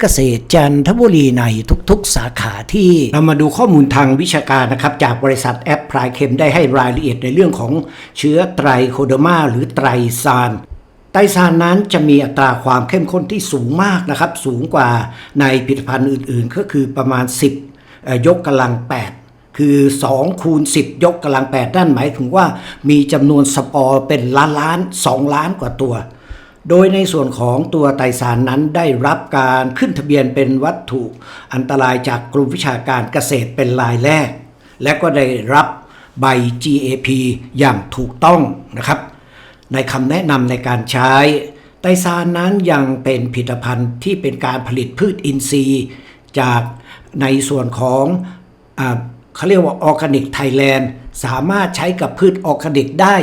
เกษตรจันทบุรีในทุกๆ สาขาที่เรามาดูข้อมูลทางวิชาการนะครับ จากบริษัทแอปพลายเคมได้ให้รายละเอียดในเรื่องของเชื้อไตรโคเดมาหรือไตรซานไตรซานนั้นจะมีอัตราความเข้มข้นที่สูงมากนะครับ สูงกว่าในผลิตภัณฑ์อื่นๆ ก็คือประมาณ 10 ยกกำลัง 8คือ 2 คูณ 10 ยกกำลัง8นั่นหมายถึงว่ามีจำนวนสปอร์เป็นล้านล้าน 2 ล้านกว่าตัว โดยในส่วนของตัวไตรสารนั้นได้รับการขึ้นทะเบียนเป็นวัตถุอันตรายจากกรมวิชาการเกษตรเป็นรายแรก และก็ได้รับใบ GAP อย่างถูกต้องนะครับ ในคำแนะนำในการใช้ ไตรซานนั้นยังเป็นผลิตภัณฑ์ที่เป็นการผลิตพืชอินทรีย์ จากในส่วนของอเขาเรียกว่าออร์แกนิกไทยแลนด์สามารถใช้กับพืชออร์แกนิกได้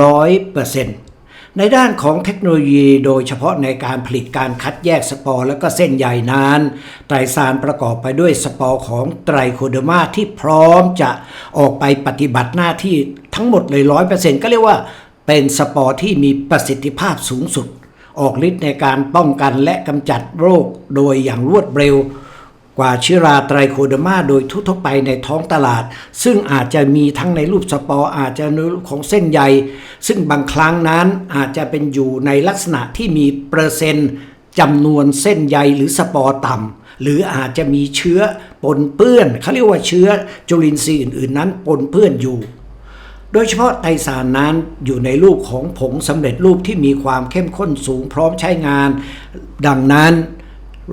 ร้อยเปอร์เซ็นต์ ในด้านของเทคโนโลยีโดยเฉพาะในการผลิตการคัดแยกสปอร์และก็เส้นใยนั้น ไตรซานประกอบไปด้วยสปอร์ของไตรโคเดอร์มาที่พร้อมจะออกไปปฏิบัติหน้าที่ทั้งหมดเลยร้อยเปอร์เซ็นต์ก็เรียกว่าเป็นสปอร์ที่มีประสิทธิภาพสูงสุด ออกฤทธิ์ในการป้องกันและกำจัดโรคโดยอย่างรวดเร็ว กว่าเชื้อราไตรโคเดอร์มาโดยทั่วไปในท้องตลาด ซึ่งอาจจะมีทั้งในรูปสปอร์อาจจะในรูปของเส้นใย ซึ่งบางครั้งนั้นอาจจะเป็นอยู่ในลักษณะที่มีเปอร์เซ็นต์จำนวนเส้นใยหรือสปอร์ต่ำหรืออาจจะมีเชื้อปนเปื้อนเขาเรียกว่าเชื้อจุลินทรีย์อื่นๆ นั้นปนเปื้อนอยู่ โดยเฉพาะไตสารนั้นอยู่ในรูปของผงสำเร็จรูปที่มีความเข้มข้นสูงพร้อมใช้งาน ดังนั้น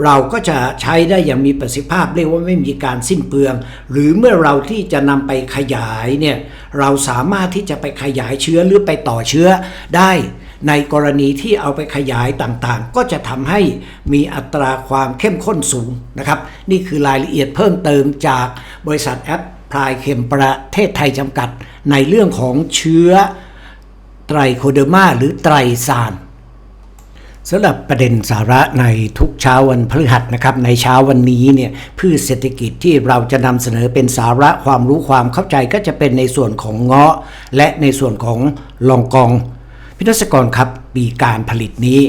เราก็จะใช้ได้อย่างมีประสิทธิภาพเรียกว่าไม่มีการสิ้นเปลือง หรือเมื่อเราที่จะนำไปขยายเนี่ยเราสามารถที่จะไปขยายเชื้อหรือไปต่อเชื้อได้ในกรณีที่เอาไปขยายต่างๆ ก็จะทำให้มีอัตราความเข้มข้นสูงนะครับ นี่คือรายละเอียดเพิ่มเติมจากบริษัทแอปพลายเคมประเทศไทยจำกัด ในเรื่องของเชื้อไตรโคเดอร์มาหรือไตรซาน สำหรับประเด็นสาระในทุกเช้าวันพฤหัสนะครับในเช้าวันนี้เนี่ยพืชเศรษฐกิจที่เราจะนำเสนอเป็นสาระความรู้ความเข้าใจก็จะเป็นในส่วนของเงาะ และในส่วนของลองกอง พิทศกรครับปีการผลิตนี้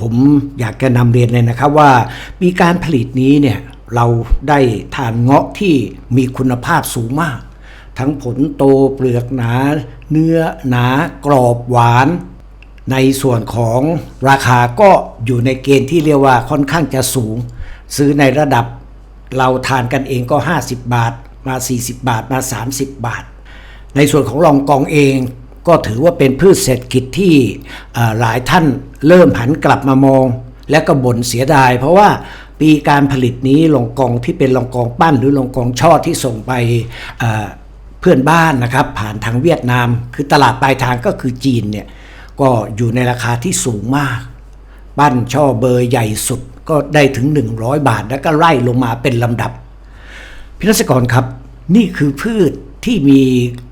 ผมอยากจะนำเรียนเลยนะครับว่าปีการผลิตนี้เนี่ยเราได้ทานเงาะที่มีคุณภาพสูงมาก ทั้งผลโตเปลือกหนา เนื้อหนากรอบหวาน ในส่วนของราคาก็อยู่ในเกณฑ์ที่เรียกว่าค่อนข้างจะสูง ซื้อในระดับเราทานกันเองก็ 50 บาท มา 40 บาทมา 30 บาท ในส่วนของรองกองเองก็ถือว่าเป็นพืชเศรษฐกิจที่หลายท่านเริ่มหันกลับมามอง และก็บ่นเสียดาย เพราะว่าปีการผลิตนี้ลองกองที่เป็นลองกองปั้นหรือลองกองช่อที่ส่งไปเพื่อนบ้านนะครับ ผ่านทางเวียดนาม คือตลาดปลายทางก็คือจีนเนี่ย ก็อยู่ในราคาที่สูงมากปั้นช่อเบอร์ใหญ่สุดก็ได้ถึง 100 บาท แล้วก็ไล่ลงมาเป็นลำดับ พิรัศกรครับ นี่คือพืชที่มี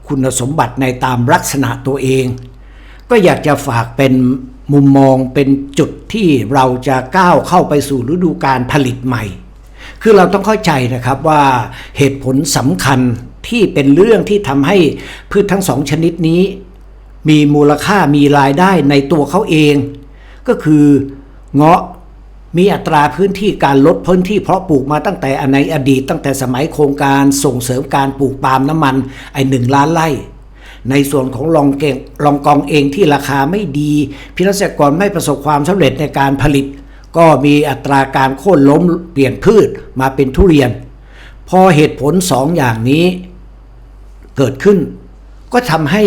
คุณสมบัติในตามลักษณะตัวเอง ก็อยากจะฝากเป็นมุมมองเป็นจุดที่เราจะก้าวเข้าไปสู่ฤดูการผลิตใหม่ คือเราต้องเข้าใจนะครับว่าเหตุผลสำคัญที่เป็นเรื่องที่ทำให้พืชทั้งสองชนิดนี้ มีมูลค่ามีรายได้ในตัวเขาเอง ก็คือเงาะมีอัตราพื้นที่การลดพื้นที่เพาะปลูกมาตั้งแต่ในอดีตตั้งแต่สมัยโครงการส่งเสริมการปลูกปาล์มน้ำมันไอ้หนึ่งล้านไร่ในส่วนของลองเก่งลองกองเองที่ราคาไม่ดีพิรัศกรไม่ประสบความสำเร็จในการผลิต ก็มีอัตราการโค่นล้มเปลี่ยนพืชมาเป็นทุเรียน พอเหตุผลสองอย่างนี้เกิดขึ้น ก็ทำให้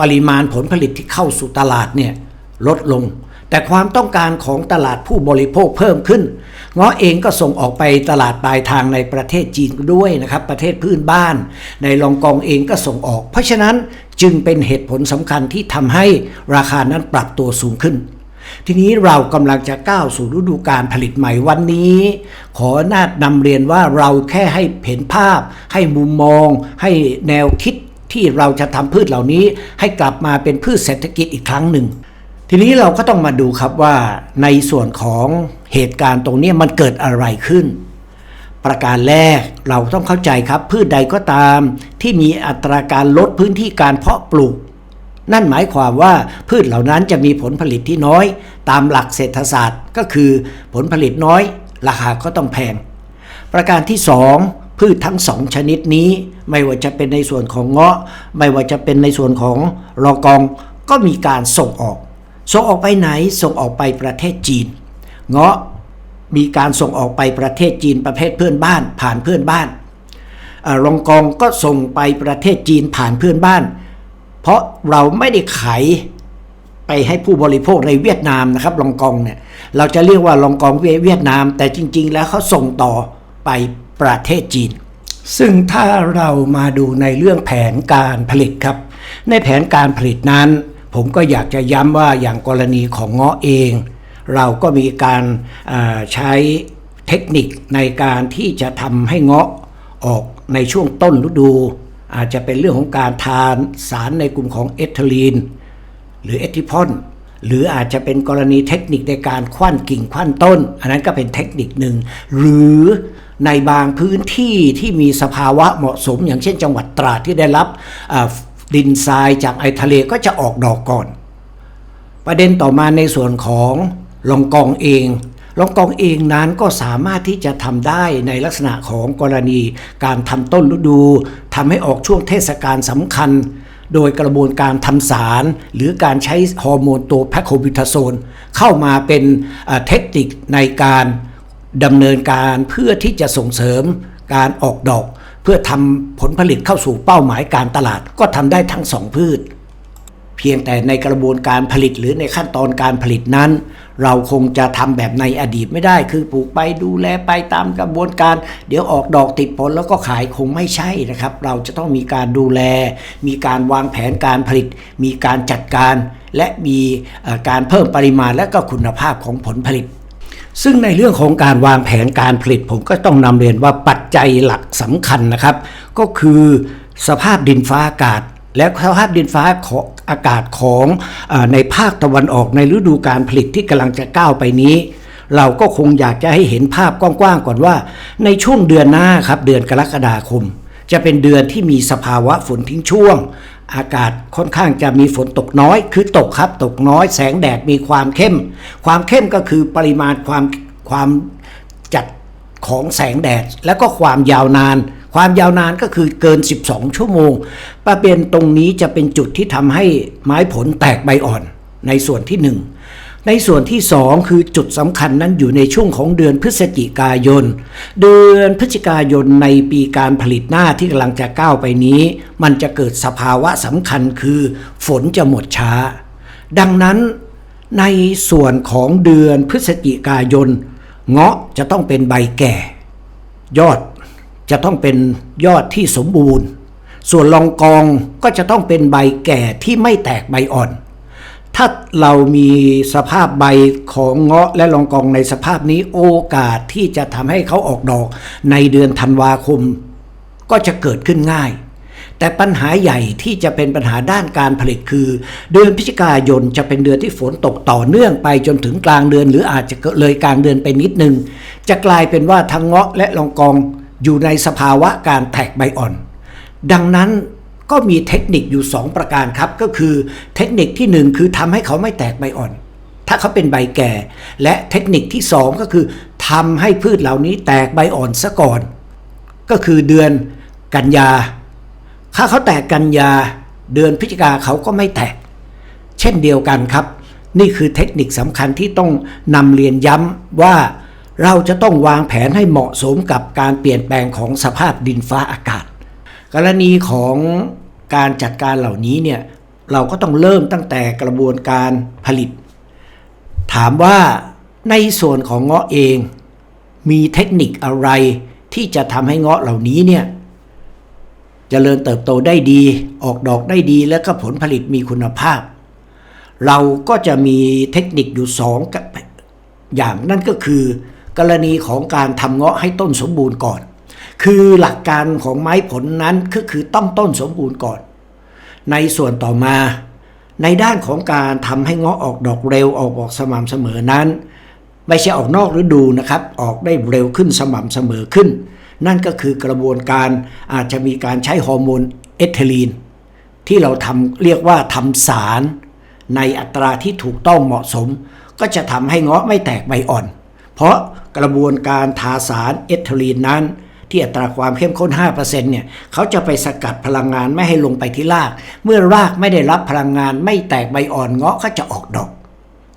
ปริมาณผลผลิตที่เข้าสู่ตลาดเนี่ยลดลง แต่ความต้องการของตลาดผู้บริโภคเพิ่มขึ้นเงาะเองก็ส่งออกไปตลาดปลายทางในประเทศจีนด้วยนะครับ ประเทศพื้นบ้าน ในลองกองเองก็ส่งออก เพราะฉะนั้นจึงเป็นเหตุผลสำคัญที่ทำให้ราคานั้นปรับตัวสูงขึ้นทีนี้เรากำลังจะก้าวสู่ฤดูการผลิตใหม่วันนี้ ขอนาดนำเรียนว่าเราแค่ให้เห็นภาพ ให้มุมมอง ให้แนวคิด ที่เราจะทำพืชเหล่านี้ให้กลับมาเป็นพืชเศรษฐกิจอีกครั้งหนึ่ง ทีนี้เราก็ต้องมาดูครับว่าในส่วนของเหตุการณ์ตรงนี้มันเกิดอะไรขึ้น ประการแรกเราต้องเข้าใจครับ พืชใดก็ตามที่มีอัตราการลดพื้นที่การเพาะปลูก นั่นหมายความว่าพืชเหล่านั้นจะมีผลผลิตที่น้อย ตามหลักเศรษฐศาสตร์ ก็คือผลผลิตน้อย ราคาก็ต้องแพง ประการที่ 2 พืชทั้งสองชนิดนี้ ไม่ว่าจะเป็นในส่วนของเงาะ ไม่ว่าจะเป็นในส่วนของรอกอง ก็มีการส่งออก ส่งออกไปไหนส่งออกไปประเทศจีน เงาะมีการส่งออกไปประเทศจีนประเภทเพื่อนบ้าน ผ่านเพื่อนบ้านรองกองก็ส่งไปประเทศจีนผ่านเพื่อนบ้าน เพราะเราไม่ได้ขายไปให้ผู้บริโภคในเวียดนามนะครับลองกองเนี่ยเราจะเรียกว่าลองกองเวียดนาม แต่จริง ๆ แล้วเขาส่งต่อไป ประเทศจีน ซึ่งถ้าเรามาดูในเรื่องแผนการผลิตครับ ในแผนการผลิตนั้น ผมก็อยากจะย้ำว่าอย่างกรณีของเงาะเอง เราก็มีการใช้เทคนิคในการที่จะทำให้เงาะออกในช่วงต้นฤดู อาจจะเป็นเรื่องของการทานสารในกลุ่มของเอทิลีน หรือเอทิพอนหรืออาจจะเป็นกรณีเทคนิคในการคว้านกิ่งคว้านต้น อันนั้นก็เป็นเทคนิคหนึ่ง หรือ ในบางพื้นที่ที่มีสภาวะเหมาะสม อย่างเช่นจังหวัดตราดที่ได้รับดินทรายจากไอทะเลก็จะออกดอกก่อน ประเด็นต่อมาในส่วนของลองกองเองลองกองเองนั้นก็สามารถที่จะทำได้ในลักษณะของกรณี การทำต้นฤดูทำให้ออกช่วงเทศกาลสำคัญ โดยกระบวนการทำสาร หรือการใช้ฮอร์โมนตัวแพคโคบิทาโซนเข้ามาเป็นเทคนิคในการ ดำเนินการเพื่อที่จะส่งเสริมการออกดอก เพื่อทำผลผลิตเข้าสู่เป้าหมายการตลาดก็ทำได้ทั้งสองพืช เพียงแต่ในกระบวนการผลิตหรือในขั้นตอนการผลิตนั้น เราคงจะทำแบบในอดีตไม่ได้ คือปลูกไปดูแลไปตามกระบวนการ เดี๋ยวออกดอกติดผลแล้วก็ขายคงไม่ใช่นะครับ เราจะต้องมีการดูแล มีการวางแผนการผลิต มีการจัดการ และมีการเพิ่มปริมาณและก็คุณภาพของผลผลิต ซึ่งในเรื่องของการวางแผนการผลิต ผมก็ต้องนำเรียนว่าปัจจัยหลักสำคัญนะครับ ก็คือสภาพดินฟ้าอากาศ และสภาพดินฟ้าของอากาศของอในภาคตะวันออกในฤดูการผลิตที่กำลังจะก้าวไปนี้ เราก็คงอยากจะให้เห็นภาพกว้างๆก่อนว่า ในช่วงเดือนหน้าครับเดือนกรกฎาคม จะเป็นเดือนที่มีสภาวะฝนทิ้งช่วง อากาศค่อนข้างจะมีฝนตกน้อย คือตกครับตกน้อย แสงแดดมีความเข้ม ความเข้มก็คือปริมาณความความจัดของแสงแดด แล้วก็ความยาวนาน ความยาวนานก็คือเกิน 12 ชั่วโมง ประเด็นตรงนี้จะเป็นจุดที่ทำให้ไม้ผลแตกใบอ่อนในส่วนที่หนึ่ง ในส่วนที่ 2 คือจุดสำคัญนั้นอยู่ในช่วงของเดือนพฤศจิกายน เดือนพฤศจิกายนในปีการผลิตหน้าที่กำลังจะก้าวไปนี้ มันจะเกิดสภาวะสำคัญคือ ฝนจะหมดช้า ดังนั้นในส่วนของเดือนพฤศจิกายน เงาะจะต้องเป็นใบแก่ ยอดจะต้องเป็นยอดที่สมบูรณ์ ส่วนลองกองก็จะต้องเป็นใบแก่ที่ไม่แตกใบอ่อน ถ้าเรามีสภาพใบของเงาะและลองกองในสภาพนี้โอกาสที่จะทำให้เขาออกดอกในเดือนธันวาคม ก็จะเกิดขึ้นง่าย แต่ปัญหาใหญ่ที่จะเป็นปัญหาด้านการผลิตคือ เดือนพฤศจิกายนจะเป็นเดือนที่ฝนตกต่อเนื่องไปจนถึงกลางเดือน หรืออาจจะเลยกลางเดือนไปนิดนึง จะกลายเป็นว่าทั้งเงาะและลองกองอยู่ในสภาวะการแตกใบอ่อน ดังนั้น ก็มีเทคนิคอยู่ 2 ประการครับ ก็คือเทคนิคที่ 1 คือทำให้เขาไม่แตกใบอ่อน ถ้าเขาเป็นใบแก่ และเทคนิคที่ 2 ก็คือทำให้พืชเหล่านี้แตกใบอ่อนซะก่อน ก็คือเดือนกันยา ถ้าเขาแตกกันยา เดือนพฤศจิกาเขาก็ไม่แตก เช่นเดียวกันครับ นี่คือเทคนิคสำคัญที่ต้องนำเรียนย้ำว่าเราจะต้องวางแผนให้เหมาะสมกับการเปลี่ยนแปลงของสภาพดินฟ้าอากาศ กรณีของการจัดการเหล่านี้เนี่ยเราก็ต้องเริ่มตั้งแต่กระบวนการผลิต ถามว่าในส่วนของเงาะเอง มีเทคนิคอะไรที่จะทำให้เงาะเหล่านี้เนี่ยเจริญเติบโตได้ดี ออกดอกได้ดีและก็ผลผลิตมีคุณภาพ เราก็จะมีเทคนิคอยู่สองอย่างนั่นก็คือ กรณีของการทำเงาะให้ต้นสมบูรณ์ก่อน คือหลักการของไม้ผลนั้นก็คือต้องต้นสมบูรณ์ก่อน ในส่วนต่อมา ในด้านของการทำให้เงาะออกดอกเร็วออกดอกสม่ำเสมอนั้น ไม่ใช่ออกนอกฤดูนะครับ ออกได้เร็วขึ้นสม่ำเสมอขึ้น นั่นก็คือกระบวนการอาจจะมีการใช้ฮอร์โมนเอทิลีนที่เราทำเรียกว่าทำสารในอัตราที่ถูกต้องเหมาะสม ก็จะทำให้เงาะไม่แตกใบอ่อน เพราะกระบวนการทาสารเอทิลีนนั้น ที่อัตราความเข้มข้น 5%เนี่ยเขาจะไปสกัดพลังงานไม่ให้ลงไปที่ราก เมื่อรากไม่ได้รับพลังงานไม่แตกใบอ่อนเงาะก็จะออกดอก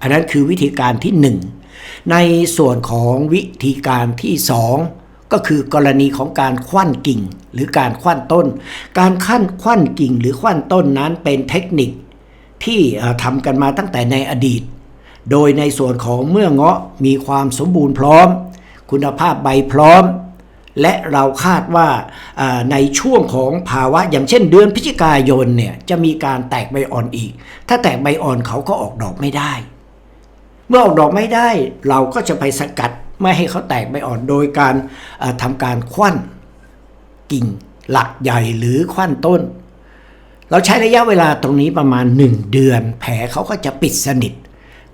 อันนั้นคือวิธีการที่ 1 ในส่วนของวิธีการที่ 2 ก็คือกรณีของการคว้านกิ่ง หรือการคว้านต้น การขั้นคว้านกิ่งหรือคว้านต้นนั้นเป็นเทคนิคที่ทำกันมาตั้งแต่ในอดีต โดยในส่วนของเมื่อเงาะมีความสมบูรณ์พร้อม คุณภาพใบพร้อม และเราคาดว่าในช่วงของภาวะ อย่างเช่นเดือนพฤศจิกายนเนี่ยจะมีการแตกใบอ่อนอีก ถ้าแตกใบอ่อนเขาก็ออกดอกไม่ได้ เมื่อออกดอกไม่ได้ เราก็จะไปสกัดไม่ให้เขาแตกใบอ่อนโดยการทำการคว้านกิ่งหลักใหญ่หรือคว้านต้น เราใช้ระยะเวลาตรงนี้ประมาณ 1 เดือน แผลเขาก็จะปิดสนิท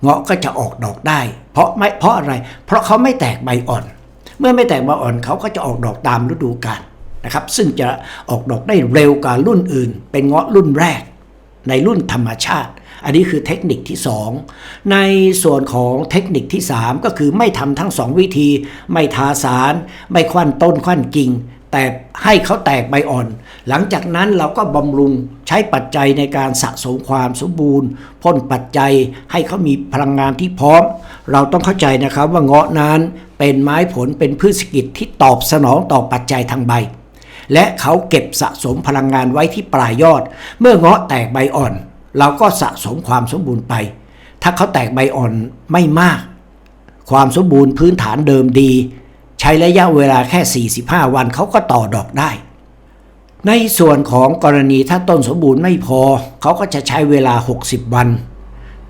เงาะก็จะออกดอกได้ เพราะไม่เพราะอะไร เพราะเขาไม่แตกใบอ่อน เมื่อไม่แตกใบอ่อนเขาก็จะออกดอกตามฤดูกาลนะครับซึ่งจะออกดอกได้เร็วกว่ารุ่นอื่น เป็นเงาะรุ่นแรก ในรุ่นธรรมชาติ อันนี้คือเทคนิคที่ 2 ในส่วนของเทคนิคที่ 3 ก็คือไม่ทำทั้ง 2 วิธี ไม่ทาสาร ไม่ควันต้นควันกิ่ง แต่ให้เขาแตกใบอ่อน หลังจากนั้นเราก็บำรุงใช้ปัจจัยในการสะสมความสมบูรณ์พ่นปัจจัยให้เขามีพลังงานที่พร้อม เราต้องเข้าใจนะครับว่าเงาะนั้น เป็นไม้ผลเป็นพืชเศรษฐกิจที่ตอบสนองต่อปัจจัยทางใบ และเขาเก็บสะสมพลังงานไว้ที่ปลายยอด เมื่อเงาะแตกใบอ่อน เราก็สะสมความสมบูรณ์ไป ถ้าเขาแตกใบอ่อนไม่มาก ความสมบูรณ์พื้นฐานเดิมดี ใช้ระยะเวลาแค่ 45 วันเขาก็ต่อดอกได้ ในส่วนของกรณีถ้าต้นสมบูรณ์ไม่พอ เขาก็จะใช้เวลา 60 วัน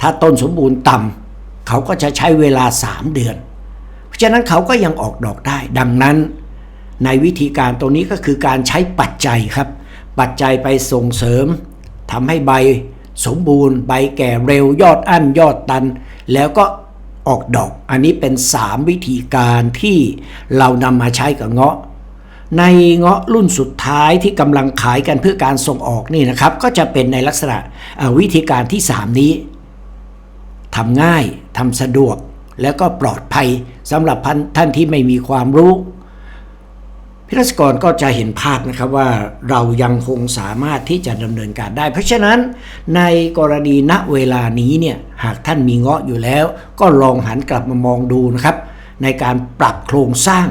ถ้าต้นสมบูรณ์ต่ำเขาก็จะใช้เวลา 3 เดือน ราะฉะนั้นเขาก็ยังออกดอกได้ ดังนั้น ในวิธีการตรงนี้ก็คือการใช้ปัจจัยครับ ปัจจัยไปส่งเสริมทำให้ใบสมบูรณ์ ใบแก่เร็วยอดอั้นยอดตัน แล้วก็ออกดอก อันนี้เป็น 3 วิธีการที่เรานำมาใช้กับเงาะ ในเงาะรุ่นสุดท้ายที่กำลังขายกันเพื่อการส่งออกนี่นะครับ ก็จะเป็นในลักษณะวิธีการที่ 3 นี้ทำง่ายทำสะดวก แล้วก็ปลอดภัยสำหรับท่านที่ไม่มีความรู้พิรัศกรก็จะเห็นภาพนะครับว่าเรายังคงสามารถที่จะดำเนินการได้ เพราะฉะนั้นในกรณีณเวลานี้เนี่ยหากท่านมีเงาะอยู่แล้ว ก็ลองหันกลับมามองดูนะครับ ในการปรับโครงสร้าง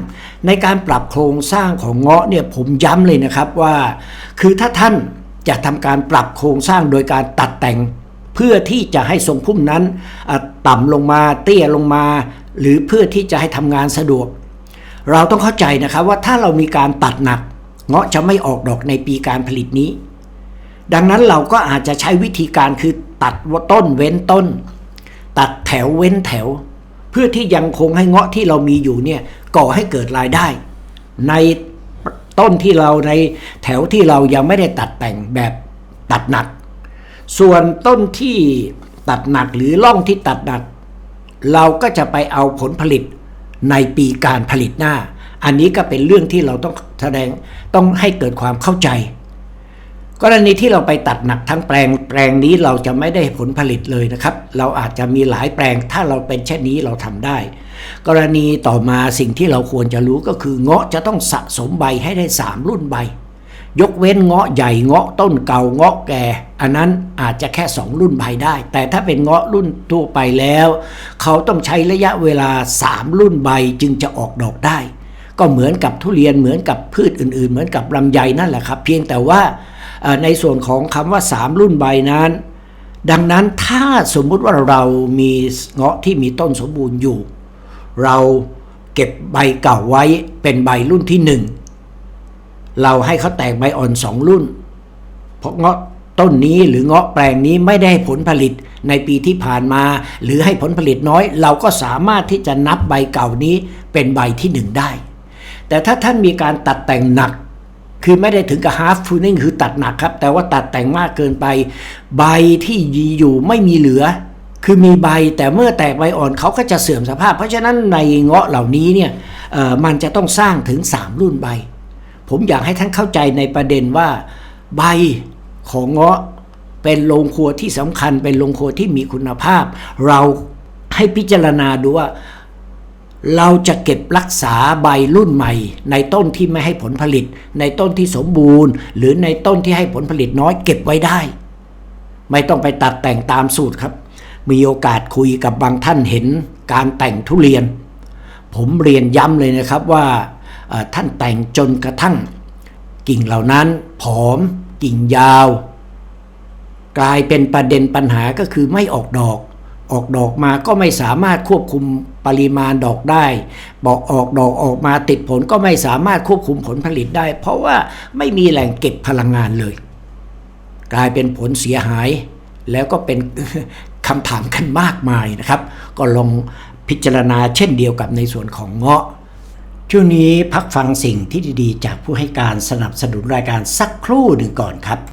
ในการปรับโครงสร้างของเงาะเนี่ยผมย้ำเลยนะครับว่า คือถ้าท่านจะทำการปรับโครงสร้างโดยการตัดแต่ง เพื่อที่จะให้ทรงพุ่มนั้นอะต่ำลงมาเตี้ยลงมา หรือเพื่อที่จะให้ทำงานสะดวก เราต้องเข้าใจนะครับว่าถ้าเรามีการตัดหนัก เงาะจะไม่ออกดอกในปีการผลิตนี้ ดังนั้นเราก็อาจจะใช้วิธีการคือตัดต้นเว้นต้น ตัดแถวเว้นแถว เพื่อที่ยังคงให้เงาะที่เรามีอยู่เนี่ยก่อให้เกิดรายได้ ในต้นที่เราในแถวที่เรายังไม่ได้ตัดแต่งแบบตัดหนัก ส่วนต้นที่ตัดหนักหรือล่องที่ตัดหนัก เราก็จะไปเอาผลผลิตในปีการผลิตหน้า อันนี้ก็เป็นเรื่องที่เราต้องแสดงต้องให้เกิดความเข้าใจ กรณีที่เราไปตัดหนักทั้งแปลงแปลงนี้เราจะไม่ได้ผลผลิตเลยนะครับ เราอาจจะมีหลายแปลงถ้าเราเป็นเช่นนี้เราทำได้ กรณีต่อมาสิ่งที่เราควรจะรู้ก็คือเงาะจะต้องสะสมใบให้ได้ 3 รุ่นใบ ยกเว้นเงาะใหญ่เงาะต้นเก่าเงาะแก่ อันนั้นอาจจะแค่ 2 รุ่นใบได้ แต่ถ้าเป็นเงาะรุ่นทั่วไปแล้ว เขาต้องใช้ระยะเวลา 3 รุ่นใบจึงจะออกดอกได้ ก็เหมือนกับทุเรียนเหมือนกับพืชอื่น ๆ เหมือนกับลำไยนั่นแหละครับ เพียงแต่ว่าในส่วนของคำว่า 3 รุ่นใบนั้น ดังนั้นถ้าสมมุติว่าเรามีเงาะที่มีต้นสมบูรณ์อยู่ เราเก็บใบเก่าไว้เป็นใบรุ่นที่หนึ่ง เราให้เขาแตกใบอ่อนสองรุ่น เพราะเงาะต้นนี้หรือเงาะแปลงนี้ไม่ได้ผลผลิตในปีที่ผ่านมา หรือให้ผลผลิตน้อย เราก็สามารถที่จะนับใบเก่านี้เป็นใบที่หนึ่งได้ แต่ถ้าท่านมีการตัดแต่งหนัก คือไม่ได้ถึงกับ half pruning คือตัดหนักครับ แต่ว่าตัดแต่งมากเกินไป ใบที่ยีอยู่ไม่มีเหลือ คือมีใบแต่เมื่อแตกใบอ่อนเขาก็จะเสื่อมสภาพ เพราะฉะนั้นในเงาะเหล่านี้เนี่ยมันจะต้องสร้างถึง 3 รุ่นใบ ผมอยากให้ท่านเข้าใจในประเด็นว่า ใบของเงาะเป็นโรงครัวที่สำคัญ เป็นโรงครัวที่มีคุณภาพ เราให้พิจารณาดูว่า เราจะเก็บรักษาใบรุ่นใหม่ ในต้นที่ไม่ให้ผลผลิต ในต้นที่สมบูรณ์ หรือในต้นที่ให้ผลผลิตน้อยเก็บไว้ได้ ไม่ต้องไปตัดแต่งตามสูตรครับ มีโอกาสคุยกับบางท่านเห็นการแต่งทุเรียน ผมเรียนย้ำเลยนะครับว่า ท่านแต่งจนกระทั่ง กิ่งเหล่านั้นผอม กิ่งยาว กลายเป็นประเด็นปัญหาก็คือไม่ออกดอก ออกดอกมาก็ไม่สามารถควบคุมปริมาณดอกได้ บอกออกดอกออกมาติดผลก็ไม่สามารถควบคุมผลผลิตได้ เพราะว่าไม่มีแหล่งเก็บพลังงานเลย กลายเป็นผลเสียหายแล้วก็เป็นคำถามกันมากมายนะครับ ก็ลองพิจารณาเช่นเดียวกับในส่วนของเงาะ ช่วงนี้พักฟังสิ่งที่ดีๆ จากผู้ให้การสนับสนุนรายการสักครู่หนึ่งก่อนครับ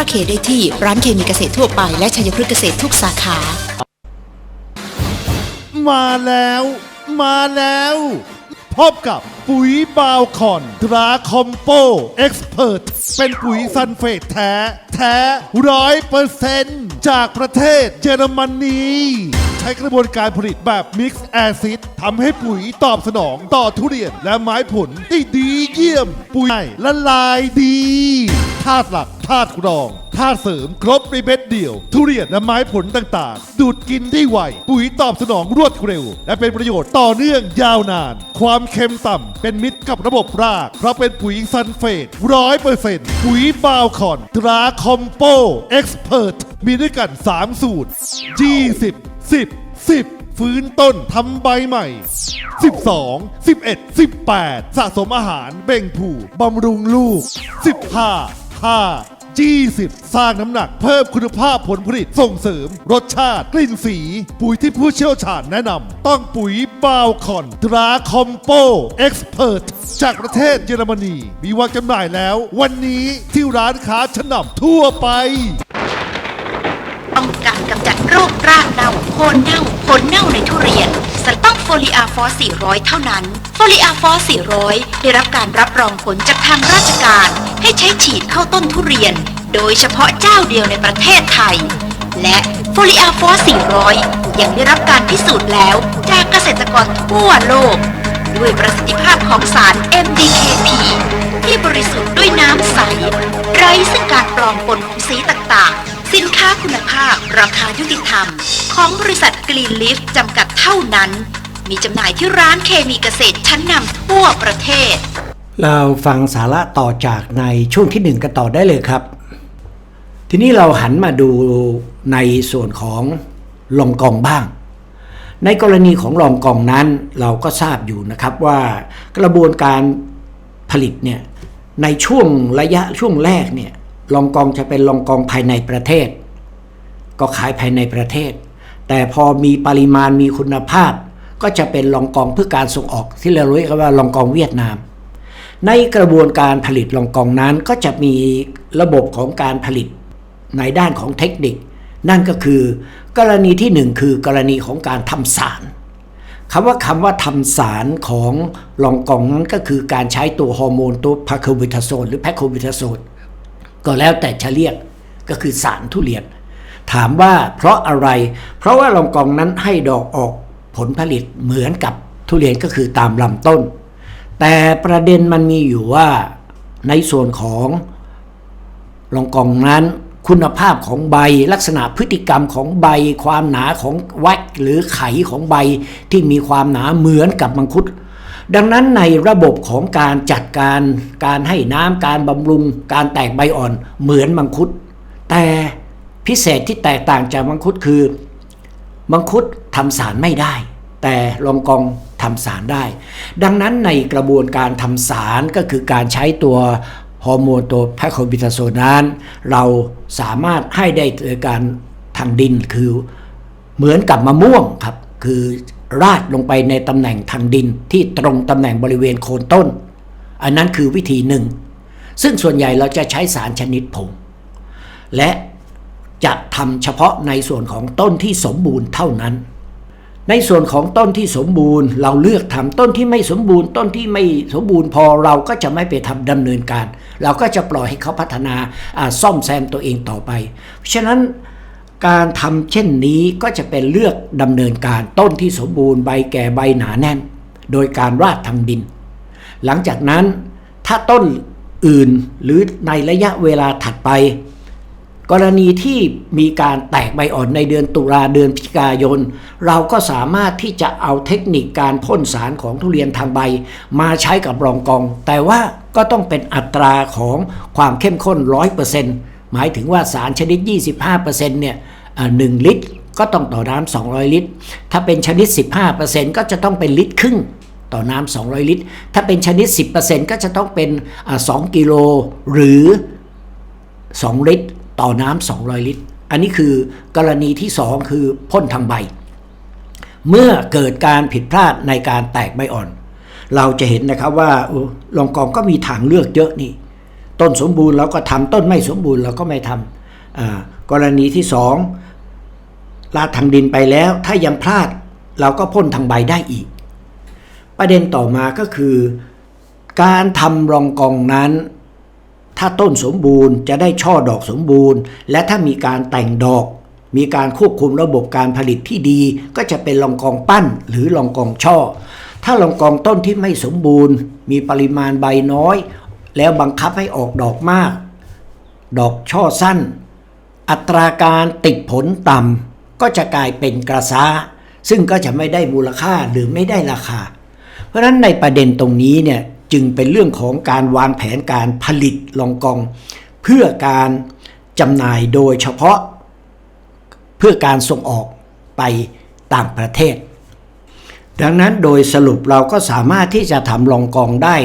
าเคได้ที่ร้านเคมีเกษตรทั่วไปและชัยพฤกษ์เกษตรทุกสาขา มาแล้ว มาแล้ว พบกับปุ๋ยบาวคอนตราคอมโปเอ็กซ์เพรสเป็นปุ๋ยซันเฟตแท้ แท้ร้อยเปอร์เซนต์จากประเทศเยอรมนีใช้กระบวนการผลิตแบบมิกซ์แอซิดทำให้ปุ๋ยตอบสนองต่อทุเรียนและไม้ผลได้ดีเยี่ยมปุ๋ยละลายดี ธาตุหลักธาตุรองธาตุเสริมครบในเม็ดเดียว ทุเรียนและไม้ผลต่างๆ ดูดกินได้ไว ปุ๋ยตอบสนองรวดเร็ว และเป็นประโยชน์ต่อเนื่องยาวนาน ความเค็มต่ำเป็นมิตรกับระบบราก เพราะเป็นปุ๋ยซันเฟตร้อยเปอร์เซ็นต์ปุ๋ยบาวคอน ตราคอมโปเอ็กซ์เพรสมีด้วยกัน 3 สูตร 20 10 10ฟื้นต้นทำใบใหม่ 12 11 18 สะสมอาหารเบ่งผูบำรุงลูก 15 5 20 สร้างน้ำหนักเพิ่มคุณภาพผลผลิตส่งเสริม รสชาติ กลิ่นสี ปุ๋ยที่ผู้เชี่ยวชาญแนะนำต้องปุ๋ยบาวคอนตราคอมโปเอ็กซ์เพรสจากประเทศเยอรมนี มีวางจำหน่ายแล้ว วันนี้ที่ร้านค้าชั้นนำทั่วไปต้องการกำจัดโรครากเน่าโคนเน่าผลเน่าในทุเรียนสต้องโฟลีอาฟอส400 เท่านั้น โฟลีอาฟอส400 ได้รับการรับรองผลจากทางราชการ ให้ใช้ฉีดเข้าต้นทุเรียน โดยเฉพาะเจ้าเดียวในประเทศไทย และโฟลีอาฟอส400 ยังได้รับการพิสูจน์แล้วจากเกษตรกรทั่วโลก ด้วยประสิทธิภาพของสาร MDKP ที่บริสุทธิ์ด้วยน้ำใส ไร้ซึ่งการปลอมปนของสีต่างๆ สินค้าคุณภาพราคายุติธรรม ของบริษัทกรีนลิฟจำกัดเท่านั้น มีจำหน่ายที่ร้านเคมีเกษตรชั้นนำทั่วประเทศ เราฟังสาระต่อจากในช่วงที่หนึ่งกันต่อได้เลยครับ ทีนี้เราหันมาดูในส่วนของลองกองบ้าง ในกรณีของลองกองนั้นเราก็ทราบอยู่นะครับว่ากระบวนการผลิตเนี่ยในช่วงระยะช่วงแรกเนี่ยลองกองจะเป็นลองกองภายในประเทศ ก็ขายภายในประเทศ แต่พอมีปริมาณมีคุณภาพ ก็จะเป็นลองกองเพื่อการส่งออกที่เราเรียกว่าลองกองเวียดนาม ในกระบวนการผลิตลองกองนั้นก็จะมีระบบของการผลิตในด้านของเทคนิค นั่นก็คือกรณีที่หนึ่งคือกรณีของการทำสารคำว่าคำว่าทำสารของลองกองนั้นก็คือการใช้ตัวฮอร์โมนตัวพาโคบิทาโซนหรือแพคโคบิทาโซนก็แล้วแต่จะเรียกก็คือสารทุเรียน ถามว่าเพราะอะไร เพราะว่าลองกองนั้นให้ดอกออก ลผลิตเหมือนกับทุเรียนก็คือตามลำต้น แต่ประเด็นมันมีอยู่ว่าในส่วนของลองกองนั้นคุณภาพของใบลักษณะพฤติกรรมของใบ ความหนาของวัดหรือไขของใบที่มีความหนาเหมือนกับมังคุด ดังนั้นในระบบของการจัดการการให้น้ำการบำรุง การแตกใบอ่อนเหมือนมังคุด แต่พิเศษที่แตกต่างจากมังคุดคือ มังคุดทำสารไม่ได้ แต่ลองกองทำสารได้ ดังนั้นในกระบวนการทำสารก็คือการใช้ตัวฮอร์โมนตัวแพคโคบิทาโซนนั้น เราสามารถให้ได้โดยการทางดินคือเหมือนกับมะม่วงครับ คือราดลงไปในตำแหน่งทางดินที่ตรงตำแหน่งบริเวณโคนต้น อันนั้นคือวิธีหนึ่ง ซึ่งส่วนใหญ่เราจะใช้สารชนิดผง และจะทำเฉพาะในส่วนของต้นที่สมบูรณ์เท่านั้น ในส่วนของต้นที่สมบูรณ์ เราเลือกทำต้นที่ไม่สมบูรณ์ ต้นที่ไม่สมบูรณ์พอเราก็จะไม่ไปทำดำเนินการ เราก็จะปล่อยให้เขาพัฒนาซ่อมแซมตัวเองต่อไปเพราะฉะนั้นการทำเช่นนี้ก็จะเป็นเลือกดำเนินการต้นที่สมบูรณ์ใบแก่ใบหนาแน่น โดยการราดทางดิน หลังจากนั้นถ้าต้นอื่นหรือในระยะเวลาถัดไป กรณีที่มีการแตกใบอ่อนในเดือนตุลาเดือนพฤศจิกายน เราก็สามารถที่จะเอาเทคนิคการพ่นสารของทุเรียนทางใบ มาใช้กับรองกอง แต่ว่าก็ต้องเป็นอัตราของความเข้มข้น 100%หมายถึงว่าสารชนิด 25%เนี่ยอ่าหนึ่งลิตรก็ต้องต่อน้ำ200 ลิตร ถ้าเป็นชนิด 15%ก็จะต้องเป็นลิตรครึ่งต่อน้ำ200 ลิตร ถ้าเป็นชนิด 10%ก็จะต้องเป็นอ่า2กิโลหรือ 2 ลิตร ต่อน้ำ200 ลิตร อันนี้คือกรณีที่ 2 คือพ่นทางใบ เมื่อเกิดการผิดพลาดในการแตกใบอ่อน เราจะเห็นนะครับว่าโอ้ลองกองก็มีทางเลือกเยอะนี่ ต้นสมบูรณ์เราก็ทำต้นไม่สมบูรณ์เราก็ไม่ทำกรณีที่ 2 ลาดทางดินไปแล้ว ถ้ายังพลาดเราก็พ่นทางใบได้อีก ประเด็นต่อมาก็คือ การทำรองกองนั้น ถ้าต้นสมบูรณ์จะได้ช่อดอกสมบูรณ์ และถ้ามีการแต่งดอก มีการควบคุมระบบการผลิตที่ดี ก็จะเป็นรองกองปั้นหรือรองกองช่อ ถ้ารองกองต้นที่ไม่สมบูรณ์ มีปริมาณใบน้อย แล้วบังคับให้ออกดอกมาก ดอกช่อสั้น อัตราการติดผลต่ำก็จะกลายเป็นกระซ้า ซึ่งก็จะไม่ได้มูลค่าหรือไม่ได้ราคา เพราะฉะนั้นในประเด็นตรงนี้เนี่ย จึงเป็นเรื่องของการวางแผนการผลิตลองกอง เพื่อการจำหน่ายโดยเฉพาะ เพื่อการส่งออกไปต่างประเทศ ดังนั้นโดยสรุปเราก็สามารถที่จะทำลองกองได้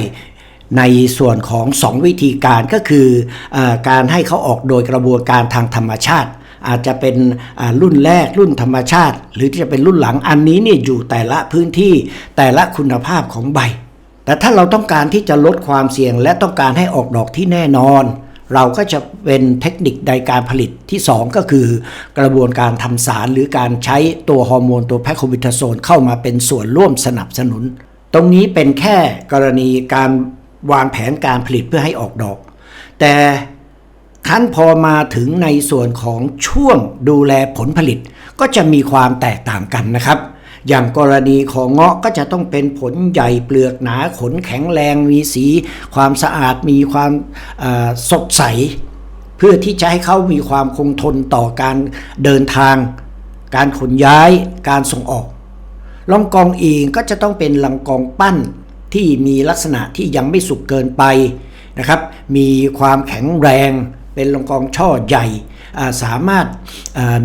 ในส่วนของ 2 วิธีการก็คืออการให้เขาออกโดยกระบวนการทางธรรมชาติ อาจจะเป็นรุ่นแรกรุ่นธรรมชาติ หรือที่จะเป็นรุ่นหลังอันนี้เนี่ยอยู่แต่ละพื้นที่แต่ละคุณภาพของใบ แต่ถ้าเราต้องการที่จะลดความเสี่ยง และต้องการให้ออกดอกที่แน่นอน เราก็จะเป็นเทคนิคในการผลิตที่ 2 ก็คือ กระบวนการทำสารหรือการใช้ตัวฮอร์โมนตัวแพคโคบิทาโซนเข้ามาเป็นส่วนร่วมสนับสนุน ตรงนี้เป็นแค่กรณีการวางแผนการผลิตเพื่อให้ออกดอก แต่ขั้นพอมาถึงในส่วนของช่วงดูแลผลผลิต ก็จะมีความแตกต่างกันนะครับ อย่างกรณีของเงาะก็จะต้องเป็นผลใหญ่เปลือกหนาขนแข็งแรงมีสี ความสะอาดมีความสดใส เพื่อที่จะให้เขามีความคงทนต่อการเดินทาง การขนย้ายการส่งออกลองกองเองก็จะต้องเป็นลังกองปั้นที่มีลักษณะที่ยังไม่สุกเกินไปนะครับ มีความแข็งแรง เป็นลองกองช่อใหญ่ สามารถ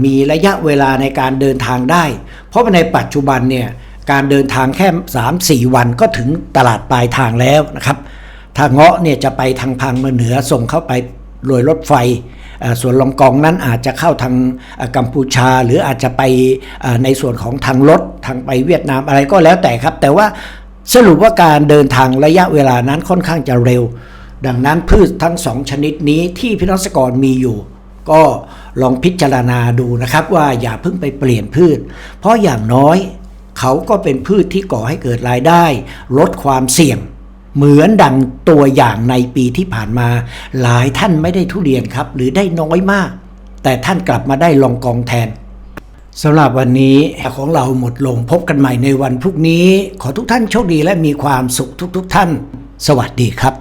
มีระยะเวลาในการเดินทางได้ เพราะในปัจจุบันเนี่ยการเดินทางแค่ 3-4 วันก็ถึงตลาดปลายทางแล้วนะครับ ถ้าเงาะเนี่ยจะไปทางพังมาเหนือส่งเข้าไปโดยรถไฟ ส่วนลองกองนั้นอาจจะเข้าทางกัมพูชา หรืออาจจะไปในส่วนของทางรถทางไปเวียดนามอะไรก็แล้วแต่ครับ แต่ว่าสรุปว่าการเดินทางระยะเวลานั้นค่อนข้างจะเร็ว ดังนั้นพืชทั้งสองชนิดนี้ที่พี่น้องเกษตรกรมีอยู่ ก็ลองพิจารณาดูนะครับว่าอย่าเพิ่งไปเปลี่ยนพืช เพราะอย่างน้อยเขาก็เป็นพืชที่ก่อให้เกิดรายได้ ลดความเสี่ยง เหมือนดังตัวอย่างในปีที่ผ่านมา หลายท่านไม่ได้ทุเรียนครับ หรือได้น้อยมาก แต่ท่านกลับมาได้ลองกองแทนสำหรับวันนี้ของเราหมดลงพบกันใหม่ในวันพรุ่งนี้ ขอทุกท่านโชคดีและมีความสุขทุกๆทท่าน สวัสดีครับ